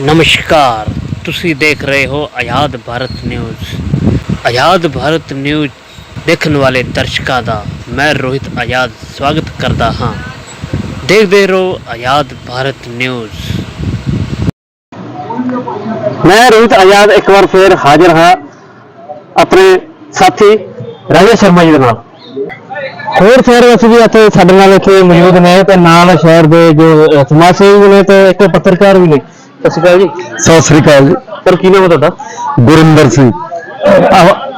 ਨਮਸਕਾਰ। ਤੁਸੀਂ ਦੇਖ ਰਹੇ ਹੋ ਆਜ਼ਾਦ ਭਾਰਤ ਨਿਊਜ਼। ਆਜ਼ਾਦ ਭਾਰਤ ਨਿਊਜ਼ ਦੇਖਣ ਵਾਲੇ ਦਰਸ਼ਕਾਂ ਦਾ ਮੈਂ ਰੋਹਿਤ ਆਜ਼ਾਦ ਸਵਾਗਤ ਕਰਦਾ ਹਾਂ। ਦੇਖਦੇ ਰਹੋ ਆਜ਼ਾਦ ਭਾਰਤ ਨਿਊਜ਼। ਮੈਂ ਰੋਹਿਤ ਆਜ਼ਾਦ ਇੱਕ ਵਾਰ ਫੇਰ ਹਾਜ਼ਰ ਹਾਂ ਆਪਣੇ ਸਾਥੀ ਰਾਜਾ ਸ਼ਰਮਾ ਜੀ ਦੇ ਨਾਲ। ਹੋਰ ਸ਼ਹਿਰ ਵਿੱਚ ਵੀ ਇੱਥੇ ਸਾਡੇ ਨਾਲ ਇੱਥੇ ਮੌਜੂਦ ਨੇ ਤੇ ਨਾਲ ਸ਼ਹਿਰ ਦੇ ਜੋ ਅਹ, ਸਮਾਜ ਸੇਵੀ ਨੇ ਤੇ ਇੱਕ ਪੱਤਰਕਾਰ ਵੀ ਨੇ। ਸਤਿ ਸ਼੍ਰੀ ਅਕਾਲ ਜੀ। ਸਤਿ ਸ੍ਰੀ ਅਕਾਲ ਜੀ। ਸਰ ਕੀ ਨਾਮ ਹੈ ਤੁਹਾਡਾ? ਗੁਰਿੰਦਰ ਸਿੰਘ।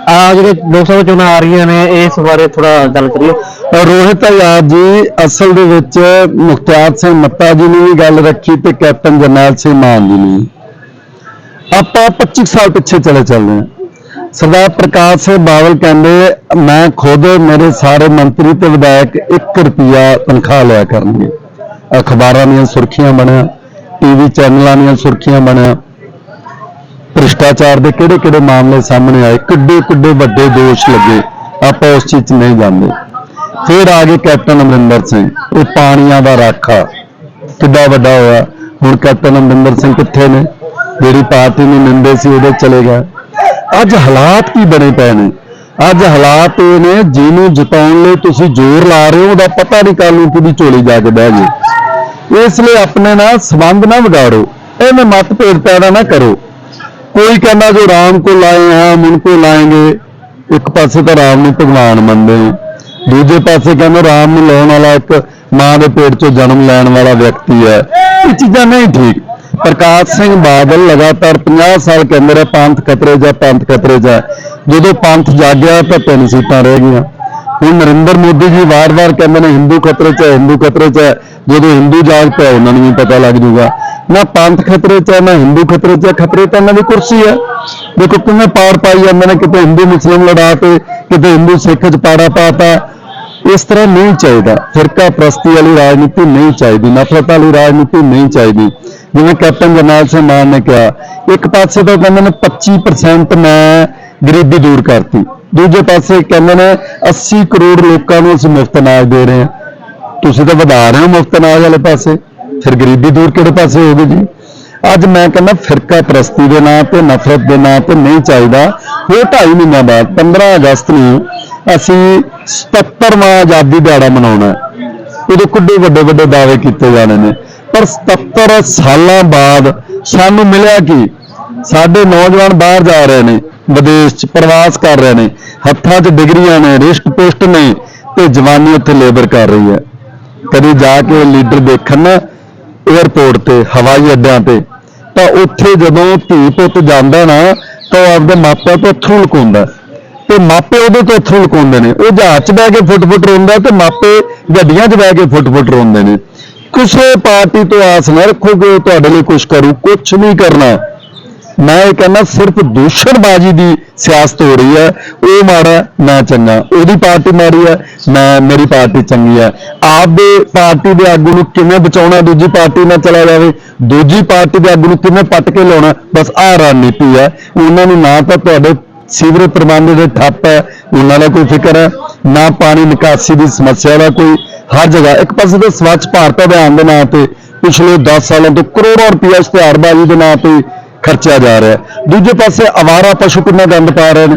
ਆ ਜਿਹੜੇ ਲੋਕ ਸਭਾ ਚੋਣਾਂ ਆ ਰਹੀਆਂ ਨੇ ਇਸ ਬਾਰੇ ਥੋੜਾ ਗੱਲ ਕਰੀਏ। ਰੋਹਿਤ ਆਜ਼ਾਦ ਜੀ ਅਸਲ ਦੇ ਵਿੱਚ ਮੁਖਤਿਆਰ ਸਿੰਘ ਮੱਤਾ ਜੀ ਨੇ ਵੀ ਗੱਲ ਰੱਖੀ ਤੇ ਕੈਪਟਨ ਜਰਨੈਲ ਸਿੰਘ ਮਾਨ ਜੀ ਨੇ ਆਪਾਂ 25 ਸਾਲ ਪਿੱਛੇ ਚਲੇ ਚੱਲਦੇ ਹਾਂ। ਸਰਦਾਰ ਪ੍ਰਕਾਸ਼ ਸਿੰਘ ਬਾਦਲ ਕਹਿੰਦੇ ਮੈਂ ਖੁਦ ਮੇਰੇ ਸਾਰੇ ਮੰਤਰੀ ਤੇ ਵਿਧਾਇਕ 1 ਰੁਪਿਆ ਤਨਖਾਹ ਲਿਆ ਕਰਨਗੇ। ਅਖਬਾਰਾਂ ਦੀਆਂ ਸੁਰਖੀਆਂ ਬਣਿਆ। ਟੀਵੀ ਚੈਨਲਾਂ ਦੀਆਂ ਸੁਰਖੀਆਂ ਬਣਿਆ। ਭ੍ਰਿਸ਼ਟਾਚਾਰ ਦੇ ਕਿਹੜੇ ਕਿਹੜੇ ਮਾਮਲੇ ਸਾਹਮਣੇ ਆਏ ਕਿੱਡੇ ਕਿੱਡੇ ਵੱਡੇ ਦੋਸ਼ ਲੱਗੇ, ਆਪਾਂ ਉਸ ਚੀਜ਼ 'ਚ ਨਹੀਂ ਜਾਂਦੇ। ਫਿਰ ਆ ਗਏ ਕੈਪਟਨ ਅਮਰਿੰਦਰ ਸਿੰਘ, ਉਹ ਪਾਣੀਆਂ ਦਾ ਰਾਖਾ। ਕਿੱਡਾ ਵੱਡਾ ਹੋਇਆ। ਹੁਣ ਕੈਪਟਨ ਅਮਰਿੰਦਰ ਸਿੰਘ ਕਿੱਥੇ ਨੇ? ਜਿਹੜੀ ਪਾਰਟੀ ਨੂੰ ਨਿੰਦੇ ਸੀ, ਉਹਦੇ ਚਲੇ ਗਏ। ਅੱਜ ਹਾਲਾਤ ਕੀ ਬਣੇ ਪਏ ਨੇ? ਅੱਜ ਹਾਲਾਤ ਇਹ ਨੇ, ਜਿਹਨੂੰ ਜਿਤਾਉਣ ਲਈ ਤੁਸੀਂ ਜ਼ੋਰ ਲਾ ਰਹੇ ਹੋ, ਉਹਦਾ ਪਤਾ ਨਹੀਂ ਕੱਲ ਨੂੰ ਕਿਹਦੀ ਝੋਲੀ ਜਾ ਕੇ ਬਹਿ ਜੇ ਇਸ ਲਈ ਆਪਣੇ ਨਾਲ ਸੰਬੰਧ ਨਾ ਵਿਗਾੜੋ। ਐਵੇਂ ਮਤਭੇਦ ਪੈਦਾ ਨਾ ਕਰੋ। ਕੋਈ ਕਹਿੰਦਾ ਜੋ ਰਾਮ ਕੋ ਲਾਏ ਹਾਂ ਮਨ ਕੋ ਲਾਏਗੇ ਇੱਕ ਪਾਸੇ ਤਾਂ ਰਾਮ ਨੂੰ ਭਗਵਾਨ ਮੰਨਦੇ ਦੂਜੇ ਪਾਸੇ ਕਹਿੰਦੇ ਰਾਮ ਨੂੰ ਲਾਉਣ ਵਾਲਾ ਇੱਕ ਮਾਂ ਦੇ ਪੇਟ ਚੋਂ ਜਨਮ ਲੈਣ ਵਾਲਾ ਵਿਅਕਤੀ ਹੈ। ਇਹ ਚੀਜ਼ਾਂ ਨਹੀਂ ਠੀਕ। ਪ੍ਰਕਾਸ਼ ਸਿੰਘ ਬਾਦਲ ਲਗਾਤਾਰ 50 ਸਾਲ ਕਹਿੰਦੇ ਰਹੇ, ਪੰਥ ਖਤਰੇ 'ਚ ਪੰਥ ਖਤਰੇ 'ਚ ਜਦੋਂ ਪੰਥ ਜਾਗਿਆ ਤਾਂ ਤਿੰਨ ਸੀਟਾਂ ਰਹਿ ਗਈਆਂ। ਹੁਣ ਨਰਿੰਦਰ ਮੋਦੀ ਜੀ ਵਾਰ-ਵਾਰ ਕਹਿੰਦੇ ਨੇ ਹਿੰਦੂ ਖਤਰੇ 'ਚ ਹੈ, ਹਿੰਦੂ ਖਤਰੇ 'ਚ ਹੈ। ਜਦੋਂ ਹਿੰਦੂ ਜਾਗ ਪਿਆ, ਉਹਨਾਂ ਨੂੰ ਵੀ ਪਤਾ ਲੱਗ ਜੂਗਾ ਨਾ ਪੰਥ ਖਤਰੇ 'ਚ ਹੈ, ਨਾ ਹਿੰਦੂ ਖਤਰੇ 'ਚ ਹੈ। ਖਤਰੇ ਤਾਂ ਇਹਨਾਂ ਦੀ ਕੁਰਸੀ ਹੈ। ਦੇਖੋ ਕਿਵੇਂ ਪਾੜ ਪਾਈ ਜਾਂਦੇ ਨੇ, ਕਿਤੇ ਹਿੰਦੂ ਮੁਸਲਿਮ ਲੜਾ ਤੇ ਕਿਤੇ ਹਿੰਦੂ ਸਿੱਖ 'ਚ ਪਾੜਾ ਪਾਤਾ। ਇਸ ਤਰ੍ਹਾਂ ਨਹੀਂ ਚਾਹੀਦਾ। ਫਿਰਕਾ ਪ੍ਰਸਤੀ ਵਾਲੀ ਰਾਜਨੀਤੀ ਨਹੀਂ ਚਾਹੀਦੀ, ਨਫ਼ਰਤ ਵਾਲੀ ਰਾਜਨੀਤੀ ਨਹੀਂ ਚਾਹੀਦੀ। ਜਿਵੇਂ ਕੈਪਟਨ ਜਰਨੈਲ ਸਿੰਘ ਮਾਨ ਨੇ ਕਿਹਾ, ਇੱਕ ਪਾਸੇ ਤਾਂ ਕਹਿੰਦੇ ਨੇ 25% ਮੈਂ ਗਰੀਬੀ ਦੂਰ ਕਰਤੀ। ਦੂਜੇ ਪਾਸੇ ਕਹਿੰਦੇ ਨੇ 80 ਕਰੋੜ ਲੋਕਾਂ ਨੂੰ ਅਸੀਂ ਮੁਫਤ ਅਨਾਜ ਦੇ ਰਹੇ ਹਾਂ। ਤੁਸੀਂ ਤਾਂ ਵਧਾ ਰਹੇ ਹੋ ਮੁਫਤ ਅਨਾਜ ਵਾਲੇ ਪਾਸੇ। ਫਿਰ ਗਰੀਬੀ ਦੂਰ ਕਿਹੜੇ ਪਾਸੇ ਹੋਵੇ ਜੀ? ਅੱਜ ਮੈਂ ਕਹਿੰਦਾ, ਫਿਰਕਾ ਪ੍ਰਸਤੀ ਦੇ ਨਾਂ ਤੇ, ਨਫ਼ਰਤ ਦੇ ਨਾਂ ਤੇ ਨਹੀਂ ਚਾਹੀਦਾ। ਹੋਰ ਢਾਈ ਮਹੀਨਿਆਂ ਬਾਅਦ 15 ਅਗਸਤ ਨੂੰ ਅਸੀਂ 77ਵਾਂ ਆਜ਼ਾਦੀ ਦਿਹਾੜਾ ਮਨਾਉਣਾ ਹੈ। ਉਦੋਂ ਕਿੱਡੇ ਵੱਡੇ ਵੱਡੇ ਦਾਅਵੇ ਕੀਤੇ ਜਾਣੇ ਨੇ। ਪਰ 77 ਸਾਲਾਂ ਬਾਅਦ ਸਾਨੂੰ ਮਿਲਿਆ ਕੀ? ਸਾਡੇ ਨੌਜਵਾਨ ਬਾਹਰ ਜਾ ਰਹੇ ਨੇ, ਵਿਦੇਸ਼ ਚ ਪ੍ਰਵਾਸ ਕਰ ਰਹੇ ਨੇ, ਹੱਥਾਂ 'ਚ ਡਿਗਰੀਆਂ ਨੇ, ਰਿਸ਼ਟ ਪੁਸ਼ਟ ਨੇ ਤੇ ਜਵਾਨੀ ਉੱਥੇ ਲੇਬਰ ਕਰ ਰਹੀ ਹੈ। ਕਦੇ ਜਾ ਕੇ ਲੀਡਰ ਦੇਖਣ ਨਾ 에ਅਰਪੋਰਟ ਤੇ, ਹਵਾਈ ਅੱਡਿਆਂ ਤੇ, ਤਾਂ ਉੱਥੇ ਜਦੋਂ ਧੀ ਪੁੱਤ ਜਾਂਦਾ ਨਾ, ਤਾਂ ਉਹ ਆਪਦੇ ਮਾਪਿਆਂ ਤੋਂ ਅਥਰੂ ਲੁਕਾਉਂਦਾ। ਤੇ ਮਾਪੇ ਉਹਦੇ ਤੋਂ ਅਥਰੂ ਲੁਕਾਉਂਦੇ ਨੇ। ਉਹ ਜਹਾਜ਼ 'ਚ ਬਹਿ ਕੇ ਫੁੱਟ-ਫੁੱਟ ਰੋਂਦਾ ਤੇ ਮਾਪੇ ਗੱਡੀਆਂ 'ਚ ਬਹਿ ਕੇ ਫੁੱਟ-ਫੁੱਟ ਰੋਂਦੇ ਨੇ। ਕਿਸੇ ਪਾਰਟੀ ਤੋਂ ਆਸ ਨਾ ਰੱਖੋ ਕਿ ਉਹ ਤੁਹਾਡੇ ਲਈ ਕੁਝ ਕਰੂ ਕੁਝ ਨਹੀਂ ਕਰਨਾ। ਮੈਂ ਇਹ ਕਹਿੰਦਾ ਸਿਰਫ ਦੂਸ਼ਣਬਾਜ਼ੀ ਦੀ ਸਿਆਸਤ ਹੋ ਰਹੀ ਹੈ। ਉਹ ਮਾੜਾ, ਮੈਂ ਚੰਗਾ। ਉਹਦੀ ਪਾਰਟੀ ਮਾੜੀ ਹੈ, ਮੈਂ, ਮੇਰੀ ਪਾਰਟੀ ਚੰਗੀ ਹੈ। ਆਪ ਦੇ ਪਾਰਟੀ ਦੇ ਆਗੂ ਨੂੰ ਕਿਵੇਂ ਬਚਾਉਣਾ, ਦੂਜੀ ਪਾਰਟੀ ਨਾਲ ਚਲਾ ਜਾਵੇ? ਦੂਜੀ ਪਾਰਟੀ ਦੇ ਆਗੂ ਨੂੰ ਕਿਵੇਂ ਪੱਟ ਕੇ ਲਾਉਣਾ? ਬਸ ਆਹ ਰਣਨੀਤੀ ਹੈ। ਉਹਨਾਂ ਨੂੰ ਨਾ ਤਾਂ ਤੁਹਾਡੇ ਸੀਵਰੇਜ ਪ੍ਰਬੰਧ ਦੇ ਠੱਪ ਹੈ, ਉਹਨਾਂ ਦਾ ਕੋਈ ਫਿਕਰ ਹੈ। ਨਾ ਪਾਣੀ ਨਿਕਾਸੀ ਦੀ ਸਮੱਸਿਆ ਦਾ ਕੋਈ, ਹਰ ਜਗ੍ਹਾ। ਇੱਕ ਪਾਸੇ ਤਾਂ ਸਵੱਛ ਭਾਰਤ ਅਭਿਆਨ ਦੇ ਨਾਂ ਤੇ ਪਿਛਲੇ 10 ਸਾਲਾਂ ਤੋਂ ਕਰੋੜਾਂ ਰੁਪਏ ਇਸ਼ਤਿਹਾਰਬਾਜ਼ੀ ਦੇ ਨਾਂ ਤੇ ਖਰਚਿਆ ਜਾ ਰਿਹਾ ਦੂਜੇ ਪਾਸੇ ਆਵਾਰਾ ਪਸ਼ੂ ਕਿੰਨਾ ਗੰਦ ਪਾ ਰਹੇ ਨੇ?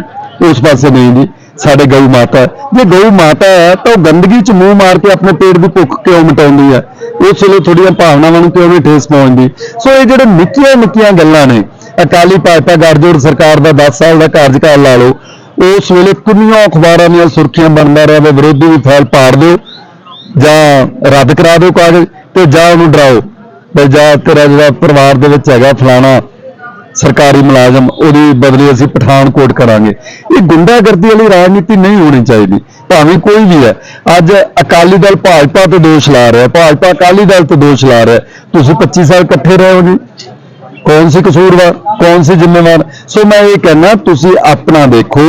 ਉਸ ਪਾਸੇ ਨਹੀਂ ਜੀ। ਸਾਡੇ ਗਊ ਮਾਤਾ ਜੇ ਗਊ ਮਾਤਾ ਹੈ, ਤਾਂ ਉਹ ਗੰਦਗੀ 'ਚ ਮੂੰਹ ਮਾਰ ਕੇ ਆਪਣੇ ਪੇਟ ਦੀ ਭੁੱਖ ਕਿਉਂ ਮਿਟਾਉਂਦੀ ਹੈ? ਉਸ ਵੇਲੇ ਥੋੜੀਆਂ ਭਾਵਨਾਵਾਂ ਨੂੰ ਕਿਉਂ ਨਹੀਂ ਠੇਸ ਪਹੁੰਚਦੀ? ਸੋ ਇਹ ਜਿਹੜੇ ਨਿੱਕੀਆਂ ਨਿੱਕੀਆਂ ਗੱਲਾਂ ਨੇ, ਅਕਾਲੀ ਭਾਜਪਾ ਗੱਠਜੋੜ ਸਰਕਾਰ ਦਾ 10 ਸਾਲ ਦਾ ਕਾਰਜਕਾਲ ਲਾ ਲਓ, ਉਸ ਵੇਲੇ ਕਿੰਨੀਆਂ ਅਖਬਾਰਾਂ ਦੀਆਂ ਸੁਰਖੀਆਂ ਬਣਦਾ ਰਿਹਾ ਵੀ ਵਿਰੋਧੀ ਵੀ ਫੈਲ ਪਾੜ ਦਿਓ, ਜਾਂ ਰੱਦ ਕਰਾ ਦਿਓ ਕਾਗਜ਼, ਤੇ ਜਾਂ ਉਹਨੂੰ ਡਰਾਓ। ਵੀ ਜਾਂ ਤੇਰਾ ਜਿਹੜਾ ਪਰਿਵਾਰ ਦੇ ਵਿੱਚ ਹੈਗਾ ਫਲਾਣਾ ਸਰਕਾਰੀ ਮੁਲਾਜ਼ਮ, ਉਹਦੀ ਬਦਲੀ ਅਸੀਂ ਪਠਾਨਕੋਟ ਕਰਾਂਗੇ। ਇਹ ਗੁੰਡਾਗਰਦੀ ਵਾਲੀ ਰਾਜਨੀਤੀ ਨਹੀਂ ਹੋਣੀ ਚਾਹੀਦੀ, ਭਾਵੇਂ ਕੋਈ ਵੀ ਹੈ। ਅੱਜ ਅਕਾਲੀ ਦਲ ਭਾਜਪਾ ਤੇ ਦੋਸ਼ ਲਾ ਰਿਹਾ, ਭਾਜਪਾ ਅਕਾਲੀ ਦਲ ਤੇ ਦੋਸ਼ ਲਾ ਰਿਹਾ। ਤੁਸੀਂ 25 ਸਾਲ ਇਕੱਠੇ ਰਹੇ ਹੋ ਜੀ ਕੌਣ ਸੀ ਕਸੂਰਵਾਰ? ਕੌਣ ਸੀ ਜ਼ਿੰਮੇਵਾਰ? ਸੋ ਮੈਂ ਇਹ ਕਹਿਣਾ ਤੁਸੀਂ ਆਪਣਾ ਦੇਖੋ,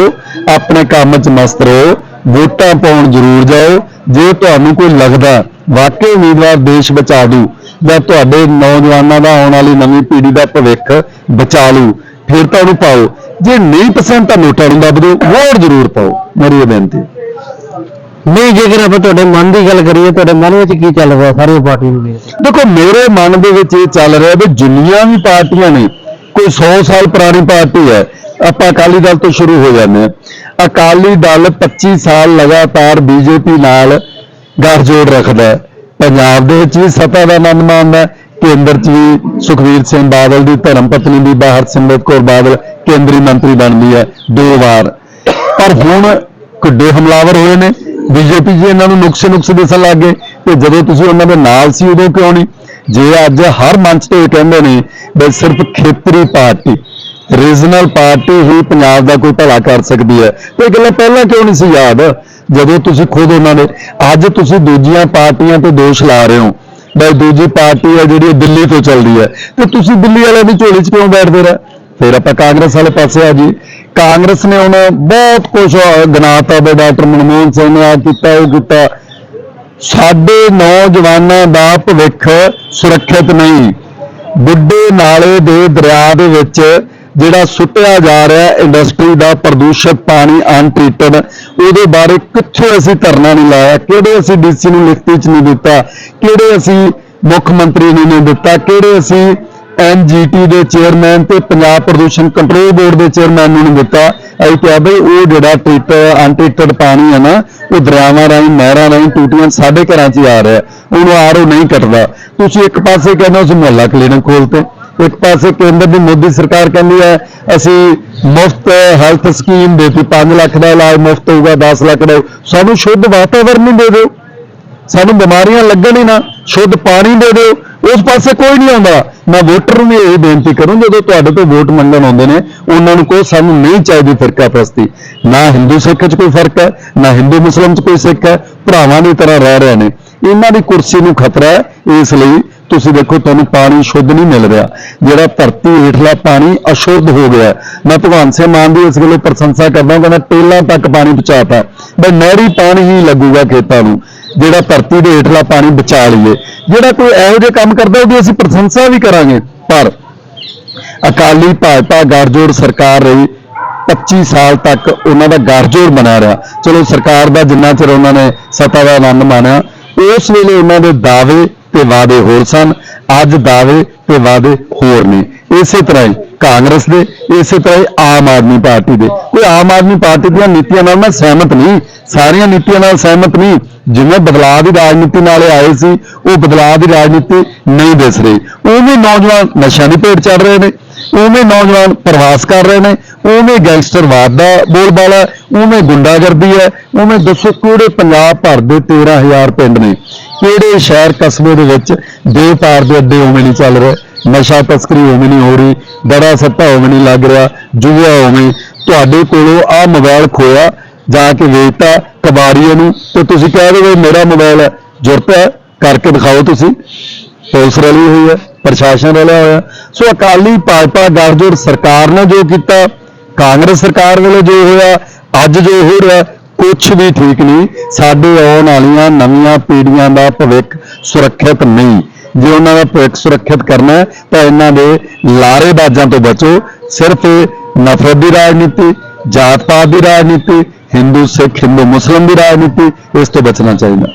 ਆਪਣੇ ਕੰਮ 'ਚ ਮਸਤ ਰਹੋ, ਵੋਟਾਂ ਪਾਉਣ ਜ਼ਰੂਰ ਜਾਓ। ਜੇ ਤੁਹਾਨੂੰ ਕੋਈ ਲੱਗਦਾ, ਵਾਕਈ ਉਮੀਦਵਾਰ ਦੇਸ਼ ਬਚਾ ਦੂ ਜਾਂ ਤੁਹਾਡੇ ਨੌਜਵਾਨਾਂ ਦਾ ਆਉਣ ਵਾਲੀ ਨਵੀਂ ਪੀੜ੍ਹੀ ਦਾ ਭਵਿੱਖ ਬਚਾ ਲੂ ਫਿਰ ਤਾਂ ਉਹਨੂੰ ਪਾਓ। ਜੇ ਨਹੀਂ ਪਸੰਦ ਤਾਂ ਨੋਟਾਂ ਨੂੰ ਦੱਬ ਦਿਓ ਵੋਟ ਜ਼ਰੂਰ ਪਾਓ ਮੇਰੀ ਇਹ ਬੇਨਤੀ ਨਹੀਂ ਜੇਕਰ ਆਪਾਂ ਤੁਹਾਡੇ ਮਨ ਦੀ ਗੱਲ ਕਰੀਏ ਤੁਹਾਡੇ ਮਨ ਵਿੱਚ ਕੀ ਚੱਲ ਰਿਹਾ ਸਾਰੀਆਂ ਪਾਰਟੀਆਂ ਨੂੰ ਦੇਖੋ ਮੇਰੇ ਮਨ ਦੇ ਵਿੱਚ ਇਹ ਚੱਲ ਰਿਹਾ ਵੀ ਜਿੰਨੀਆਂ ਵੀ ਪਾਰਟੀਆਂ ਨੇ ਕੋਈ 100 ਸਾਲ ਪੁਰਾਣੀ ਪਾਰਟੀ ਹੈ ਆਪਾਂ ਅਕਾਲੀ ਦਲ ਤੋਂ ਸ਼ੁਰੂ ਹੋ ਜਾਂਦੇ ਹਾਂ। ਅਕਾਲੀ ਦਲ 25 ਸਾਲ ਲਗਾਤਾਰ ਬੀਜੇਪੀ ਨਾਲ ਗੱਠਜੋੜ ਰੱਖਦਾ ਹੈ। ਪੰਜਾਬ ਦੇ ਵਿੱਚ ਵੀ ਸੱਤਾ ਦਾ ਆਨੰਦ ਮਾਣਦਾ ਕੇਂਦਰ 'ਚ ਵੀ ਸੁਖਵੀਰ ਸਿੰਘ ਬਾਦਲ ਦੀ ਧਰਮ ਪਤਨੀ ਦੀ ਬਾਹਰ ਸਿਮਰਤ ਕੌਰ ਬਾਦਲ ਕੇਂਦਰੀ ਮੰਤਰੀ ਬਣਦੀ ਹੈ ਦੋ ਵਾਰ। ਪਰ ਹੁਣ ਕੁੱਡੇ ਹਮਲਾਵਰ ਹੋਏ ਨੇ। ਬੀਜੇਪੀ ਜੀ ਇਹਨਾਂ ਨੂੰ ਨੁਕਸ ਨੁਕਸ ਦਿਸਣ ਲੱਗ ਗਏ ਤੇ ਜਦੋਂ ਤੁਸੀਂ ਉਹਨਾਂ ਦੇ ਨਾਲ ਸੀ ਉਦੋਂ ਕਿਉਂ ਨਹੀਂ? ਜੇ ਅੱਜ ਹਰ ਮੰਚ ਤੇ ਇਹ ਕਹਿੰਦੇ ਨੇ ਵੀ ਸਿਰਫ ਖੇਤਰੀ ਪਾਰਟੀ ਰੀਜਨਲ ਪਾਰਟੀ ਹੀ ਪੰਜਾਬ ਦਾ ਕੋਈ ਭਲਾ ਕਰ ਸਕਦੀ ਹੈ। ਇਹ ਗੱਲਾਂ ਪਹਿਲਾਂ ਕਿਉਂ ਨਹੀਂ ਸੀ ਯਾਦ? ਜਦੋਂ ਤੁਸੀਂ ਖੁਦ ਉਹਨਾਂ ਦੇ ਅੱਜ ਤੁਸੀਂ ਦੂਜੀਆਂ ਪਾਰਟੀਆਂ ਤੇ ਦੋਸ਼ ਲਾ ਰਹੇ ਹੋ। ਬਈ ਦੂਜੀ ਪਾਰਟੀ ਹੈ ਜਿਹੜੀ ਉਹ ਦਿੱਲੀ ਤੋਂ ਚੱਲਦੀ ਹੈ। ਤੇ ਤੁਸੀਂ ਦਿੱਲੀ ਵਾਲਿਆਂ ਦੀ ਝੋਲੀ 'ਚ ਕਿਉਂ ਬੈਠਦੇ ਰਹੇ? ਫਿਰ ਆਪਾਂ ਕਾਂਗਰਸ ਵਾਲੇ ਪਾਸੇ ਆ ਜੀ। ਕਾਂਗਰਸ ਨੇ ਹੁਣ ਬਹੁਤ ਕੁਝ ਗਨਾਤਾ ਦੇ ਡਾਕਟਰ ਮਨਮੋਹਨ ਸਿੰਘ ਨੇ ਆ ਕੀਤਾ, ਉਹ ਕੀਤਾ। ਸਾਡੇ ਨੌਜਵਾਨਾਂ ਦਾ ਭਵਿੱਖ ਸੁਰੱਖਿਅਤ ਨਹੀਂ। ਬੁੱਢੇ ਨਾਲੇ ਦੇ ਦਰਿਆ ਦੇ ਵਿੱਚ ਜਿਹੜਾ ਸੁੱਟਿਆ ਜਾ ਰਿਹਾ ਇੰਡਸਟਰੀ ਦਾ ਪ੍ਰਦੂਸ਼ਿਤ ਪਾਣੀ ਅਨਟ੍ਰੀਟਡ ਉਹਦੇ ਬਾਰੇ ਕਿੱਥੇ ਅਸੀਂ ਧਰਨਾ ਨਹੀਂ ਲਾਇਆ? ਕਿਹੜੇ ਅਸੀਂ ਡੀਸੀ ਨੂੰ ਲਿਖਤੀ ਚ ਨਹੀਂ ਦਿੱਤਾ? ਕਿਹੜੇ ਅਸੀਂ ਮੁੱਖ ਮੰਤਰੀ ਨੂੰ ਨਹੀਂ ਦਿੱਤਾ? ਕਿਹੜੇ ਅਸੀਂ ਐਨਜੀਟੀ ਦੇ ਚੇਅਰਮੈਨ ਤੇ ਪੰਜਾਬ ਪ੍ਰਦੂਸ਼ਣ ਕੰਟਰੋਲ ਬੋਰਡ ਦੇ ਚੇਅਰਮੈਨ ਨੂੰ ਨਹੀਂ ਦਿੱਤਾ? ਅਸੀਂ ਕਿਹਾ ਬਈ ਉਹ ਜਿਹੜਾ ਟ੍ਰੀਟ ਅਨਟ੍ਰੀਟਡ ਪਾਣੀ ਹੈ ਨਾ, ਉਹ ਦਰਿਆਵਾਂ ਰਾਹੀਂ, ਨਹਿਰਾਂ ਰਾਹੀਂ ਟੂਟੀਆਂ ਸਾਡੇ ਘਰਾਂ 'ਚ ਹੀ ਆ ਰਿਹਾ। ਉਹਨੂੰ ਆਰਓ ਨਹੀਂ ਕੱਟਦਾ। ਤੁਸੀਂ ਇੱਕ ਪਾਸੇ ਕਹਿੰਦੇ ਹੋ ਅਸੀਂ ਮੁਹੱਲਾ ਕਲੀਨਿਕ ਖੋਲਤੇ। ਇੱਕ ਪਾਸੇ ਕੇਂਦਰ ਦੀ ਮੋਦੀ ਸਰਕਾਰ ਕਹਿੰਦੀ ਹੈ, ਅਸੀਂ ਮੁਫਤ ਹੈਲਥ ਸਕੀਮ ਦੇਤੀ 5 ਲੱਖ ਦਾ ਇਲਾਜ ਮੁਫਤ ਹੋਊਗਾ 10 ਲੱਖ ਦਾ। ਸਾਨੂੰ ਸ਼ੁੱਧ ਵਾਤਾਵਰਣ ਨਹੀਂ ਦੇ ਦਿਓ। ਸਾਨੂੰ ਬਿਮਾਰੀਆਂ ਲੱਗਣ ਹੀ ਨਾ, ਸ਼ੁੱਧ ਪਾਣੀ ਦੇ ਦਿਓ। ਉਸ ਪਾਸੇ ਕੋਈ ਨਹੀਂ ਆਉਂਦਾ। ਮੈਂ ਵੋਟਰ ਨੂੰ ਵੀ ਇਹ ਬੇਨਤੀ ਕਰੂੰ, ਜਦੋਂ ਤੁਹਾਡੇ ਤੋਂ ਵੋਟ ਮੰਗਣ ਆਉਂਦੇ ਨੇ, ਉਹਨਾਂ ਨੂੰ ਕਹੋ, ਸਾਨੂੰ ਨਹੀਂ ਚਾਹੀਦੀ ਫਿਰਕਾ ਪ੍ਰਸਤੀ। ਨਾ ਹਿੰਦੂ ਸਿੱਖ 'ਚ ਕੋਈ ਫ਼ਰਕ ਹੈ, ਨਾ ਹਿੰਦੂ ਮੁਸਲਮਾਨ 'ਚ ਕੋਈ ਸਿੱਖ ਹੈ। ਭਰਾਵਾਂ ਦੀ ਤਰ੍ਹਾਂ ਰਹਿ ਰਹੇ ਨੇ। ਇਹਨਾਂ ਦੀ ਕੁਰਸੀ ਨੂੰ ਖਤਰਾ ਹੈ, ਇਸ ਲਈ ਤੁਸੀਂ ਦੇਖੋ ਤੁਹਾਨੂੰ ਪਾਣੀ ਸ਼ੁੱਧ ਨਹੀਂ ਮਿਲ ਰਿਹਾ। ਜਿਹੜਾ ਧਰਤੀ ਹੇਠਲਾ ਪਾਣੀ ਅਸ਼ੁੱਧ ਹੋ ਗਿਆ ਮੈਂ ਭਗਵਾਨ ਸਿੰਘ ਮਾਨ ਦੀ ਇਸ ਗੱਲੋਂ ਪ੍ਰਸ਼ੰਸਾ ਕਰਦਾ ਕਹਿੰਦਾ ਟੇਲਾਂ ਤੱਕ ਪਾਣੀ ਪਹੁੰਚਾਤਾ ਬਈ ਨਹਿਰੀ ਪਾਣੀ ਹੀ ਲੱਗੂਗਾ ਖੇਤਾਂ ਨੂੰ, ਜਿਹੜਾ ਧਰਤੀ ਦੇ ਹੇਠਲਾ ਪਾਣੀ ਬਚਾ ਲਈਏ। ਜਿਹੜਾ ਕੋਈ ਇਹੋ ਜਿਹੇ ਕੰਮ ਕਰਦਾ ਉਹਦੀ ਅਸੀਂ ਪ੍ਰਸ਼ੰਸਾ ਵੀ ਕਰਾਂਗੇ। ਪਰ ਅਕਾਲੀ ਭਾਜਪਾ ਗੱਠਜੋੜ ਸਰਕਾਰ ਰਹੀ 25 ਸਾਲ ਤੱਕ ਉਹਨਾਂ ਦਾ ਗੱਠਜੋੜ ਬਣਾ ਰਿਹਾ। ਚਲੋ ਸਰਕਾਰ ਦਾ ਜਿੰਨਾ ਚਿਰ ਉਹਨਾਂ ਨੇ ਸਤਾ ਦਾ ਆਨੰਦ ਮਾਣਿਆ, ਉਸ ਵੇਲੇ ਉਹਨਾਂ ਦੇ ਦਾਅਵੇ ਤੇ ਵਾਅਦੇ ਹੋਰ ਸਨ। ਅੱਜ ਦਾਅਵੇ ਤੇ ਵਾਅਦੇ ਹੋਰ ਨੇ। ਇਸੇ ਤਰ੍ਹਾਂ ਹੀ ਕਾਂਗਰਸ ਦੇ ਇਸੇ ਤਰ੍ਹਾਂ ਹੀ ਆਮ ਆਦਮੀ ਪਾਰਟੀ ਦੇ। ਕੋਈ ਆਮ ਆਦਮੀ ਪਾਰਟੀ ਦੀਆਂ ਨੀਤੀਆਂ ਨਾਲ ਮੈਂ ਸਹਿਮਤ ਨਹੀਂ। ਸਾਰੀਆਂ ਨੀਤੀਆਂ ਨਾਲ ਸਹਿਮਤ ਨਹੀਂ। ਜਿਵੇਂ ਬਦਲਾਅ ਦੀ ਰਾਜਨੀਤੀ ਨਾਲ ਆਏ ਸੀ ਉਹ ਬਦਲਾਅ ਦੀ ਰਾਜਨੀਤੀ ਨਹੀਂ ਦਿਸ ਰਹੀ। ਉਵੇਂ ਨੌਜਵਾਨ ਨਸ਼ਿਆਂ ਦੀ ਭੇਟ ਚੜ ਰਹੇ ਨੇ। ਉਵੇਂ ਨੌਜਵਾਨ ਪ੍ਰਵਾਸ ਕਰ ਰਹੇ ਨੇ। ਉਵੇਂ ਗੈਂਗਸਟਰਵਾਦ ਦਾ ਬੋਲਬਾਲਾ ਹੈ, ਉਵੇਂ ਗੁੰਡਾਗਰਦੀ ਹੈ। ਉਵੇਂ ਦੱਸੋ ਕਿਹੜੇ ਪੰਜਾਬ ਭਰ ਦੇ 13000 ਪਿੰਡ ਨੇ। ਕਿਹੜੇ ਸ਼ਹਿਰ ਕਸਬੇ ਦੇ ਵਿੱਚ ਬੇਪਾਰ ਦੇ ਅੱਡੇ ਉਵੇਂ ਨਹੀਂ ਚੱਲ ਰਹੇ? ਨਸ਼ਾ ਤਸਕਰੀ ਉਵੇਂ ਨਹੀਂ ਹੋ ਰਹੀ, ਦੜਾ ਸੱਤਾ ਉਵੇਂ ਨਹੀਂ ਲੱਗ ਰਿਹਾ, ਜੁਆ ਉਵੇਂ। ਤੁਹਾਡੇ ਕੋਲੋਂ ਆ ਮੋਬਾਈਲ ਖੋਇਆ, ਜਾ ਕੇ ਵੇਚਤਾ ਕਬਾੜੀਏ ਨੂੰ, ਤੇ ਤੁਸੀਂ ਕਹਿ ਰਹੇ ਮੇਰਾ ਮੋਬਾਈਲ ਹੈ। ਜ਼ਰੂਰਤ ਹੈ, ਕਰਕੇ ਦਿਖਾਓ ਤੁਸੀਂ। ਪੁਲਿਸ ਰਲੀ ਹੋਈ ਹੈ, ਪ੍ਰਸ਼ਾਸਨ ਰਲਿਆ ਹੋਇਆ। ਸੋ ਅਕਾਲੀ ਭਾਜਪਾ ਗੱਠਜੋੜ ਸਰਕਾਰ ਨੇ ਜੋ ਕੀਤਾ, ਕਾਂਗਰਸ ਸਰਕਾਰ ਵੇਲੇ ਜੋ ਹੋਇਆ, ਅੱਜ ਜੋ ਹੋ ਰਿਹਾ ਕੁਝ ਵੀ ਠੀਕ ਨਹੀਂ, ਸਾਡੇ ਆਉਣ ਵਾਲੀਆਂ ਨਵੀਆਂ ਪੀੜ੍ਹੀਆਂ ਦਾ ਭਵਿੱਖ ਸੁਰੱਖਿਅਤ ਨਹੀਂ। ਜੇ ਉਹਨਾਂ ਦਾ ਭਵਿੱਖ ਸੁਰੱਖਿਅਤ ਕਰਨਾ ਹੈ, ਤਾਂ ਇਹਨਾਂ ਦੇ ਲਾਰੇਬਾਜ਼ਾਂ ਤੋਂ ਬਚੋ। ਸਿਰਫ ਨਫ਼ਰਤ ਦੀ ਰਾਜਨੀਤੀ ਜਾਤ ਪਾਤ ਦੀ ਰਾਜਨੀਤੀ, ਹਿੰਦੂ, ਸਿੱਖ, ਹਿੰਦੂ, ਮੁਸਲਮ ਦੀ ਰਾਜਨੀਤੀ, ਇਸ ਤੋਂ ਬਚਣਾ ਚਾਹੀਦਾ।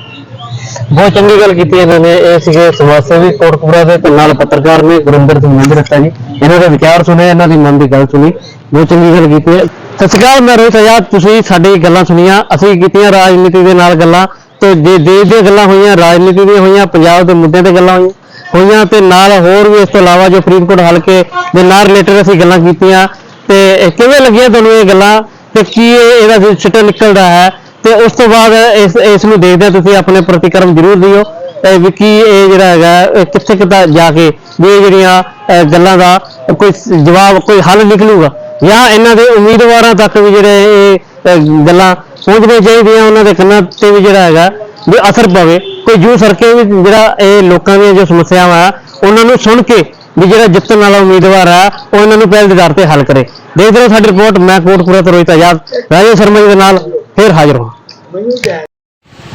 ਬਹੁਤ ਚੰਗੀ ਗੱਲ ਕੀਤੀ ਇਹਨਾਂ ਨੇ। ਇਹ ਸੀਗੇ ਸਮਾਜ ਸੇਵੀ ਕੋਟਕਪੂਰਾ ਦੇ ਤੇ ਨਾਲ ਪੱਤਰਕਾਰ ਨੇ ਗੁਰਿੰਦਰ ਸਿੰਘ ਮੰਦਰ ਰੱਖਿਆ ਜੀ। ਇਹਨਾਂ ਦੇ ਵਿਚਾਰ ਸੁਣੇ, ਇਹਨਾਂ ਦੀ ਮਨ ਦੀ ਗੱਲ ਸੁਣੀ। ਬਹੁਤ ਚੰਗੀ ਗੱਲ ਕੀਤੀ ਹੈ। ਸਤਿ ਸ਼੍ਰੀ ਅਕਾਲ, ਮੈਂ ਰੋਹਿਤ ਆਜ਼ਾਦ ਤੁਸੀਂ ਸਾਡੀ ਗੱਲਾਂ ਸੁਣੀਆਂ, ਅਸੀਂ ਕੀਤੀਆਂ ਰਾਜਨੀਤੀ ਦੇ ਨਾਲ ਗੱਲਾਂ, ਤੇ ਦੇ ਦੇਸ਼ ਦੀਆਂ ਗੱਲਾਂ ਹੋਈਆਂ, ਰਾਜਨੀਤੀ ਦੀਆਂ ਹੋਈਆਂ, ਪੰਜਾਬ ਦੇ ਮੁੱਦਿਆਂ ਤੇ ਗੱਲਾਂ ਹੋਈਆਂ ਹੋਈਆਂ, ਤੇ ਨਾਲ ਹੋਰ ਵੀ ਇਸ ਤੋਂ ਇਲਾਵਾ ਜੋ ਫਰੀਦਕੋਟ ਹਲਕੇ ਦੇ ਨਾਲ ਰਿਲੇਟਡ ਅਸੀਂ ਗੱਲਾਂ ਕੀਤੀਆਂ, ਤੇ ਕਿਵੇਂ ਲੱਗੀਆਂ ਤੁਹਾਨੂੰ ਇਹ ਗੱਲਾਂ, ਤੇ ਕੀ ਇਹ- ਇਹਦਾ ਸਿੱਟਾ ਨਿਕਲਦਾ ਹੈ, ਤੇ ਉਸ ਤੋਂ ਬਾਅਦ ਇਸ ਇਸ ਨੂੰ ਦੇਖਦੇ ਤੁਸੀਂ, ਆਪਣੇ ਪ੍ਰਤੀਕਰਮ ਜ਼ਰੂਰ ਦਿਓ ਵੀ ਕੀ ਇਹ ਜਿਹੜਾ ਹੈਗਾ, ਇਹ ਕਿੱਥੇ ਕਿਤਾ ਜਾ ਕੇ ਵੀ ਇਹ ਜਿਹੜੀਆਂ ਗੱਲਾਂ ਦਾ ਕੋਈ ਜਵਾਬ ਕੋਈ ਹੱਲ ਨਿਕਲੂਗਾ। ਜਾਂ ਇਹਨਾਂ ਦੇ ਉਮੀਦਵਾਰਾਂ ਤੱਕ ਵੀ ਜਿਹੜੇ ਇਹ ਅਹ, ਗੱਲਾਂ ਪਹੁੰਚਣੀਆਂ ਚਾਹੀਦੀਆਂ ਉਹਨਾਂ ਦੇ ਕੰਨਾਂ ਤੇ ਵੀ ਜਿਹੜਾ ਹੈਗਾ ਵੀ ਅਸਰ ਪਵੇ। ਕੋਈ ਜੂ ਸਰਕੇ ਵੀ ਜਿਹੜਾ ਇਹ ਲੋਕਾਂ ਦੀਆਂ ਜੋ ਸਮੱਸਿਆਵਾਂ ਆ ਉਹਨਾਂ ਨੂੰ ਸੁਣ ਕੇ ਵੀ ਜਿਹੜਾ ਜਿੱਤਣ ਵਾਲਾ ਉਮੀਦਵਾਰ ਆ ਉਹ ਇਹਨਾਂ ਨੂੰ ਪਹਿਲ ਦੇ ਆਧਾਰ ਤੇ ਹੱਲ ਕਰੇ। ਦੇਖਦੇ ਰਹੋ ਸਾਡੀ ਰਿਪੋਰਟ ਮੈਂ ਕੋਟਪੁਰਾ ਤੋਂ ਰੋਹਿਤ ਆਜ਼ਾਦ ਰਾਜੇ ਸ਼ਰਮਾ ਜੀ ਦੇ ਨਾਲ ਫੇਰ ਹਾਜ਼ਰ ਹਾਂ।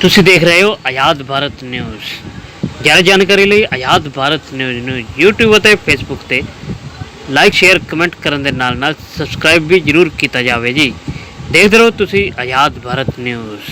ਤੁਸੀਂ ਦੇਖ ਰਹੇ ਹੋ ਆਜ਼ਾਦ ਭਾਰਤ ਨਿਊਜ਼। ਜ਼ਿਆਦਾ ਜਾਣਕਾਰੀ ਲਈ ਆਜ਼ਾਦ ਭਾਰਤ ਨਿਊਜ਼ ਨੂੰ YouTube ਅਤੇ Facebook ਤੇ ਲਾਈਕ, ਸ਼ੇਅਰ, ਕਮੈਂਟ ਕਰਨ ਦੇ ਨਾਲ ਨਾਲ ਸਬਸਕ੍ਰਾਈਬ ਵੀ ਜਰੂਰ ਕੀਤਾ ਜਾਵੇ ਜੀ। ਦੇਖਦੇ ਰਹੋ ਤੁਸੀਂ ਆਜ਼ਾਦ ਭਾਰਤ ਨਿਊਜ਼।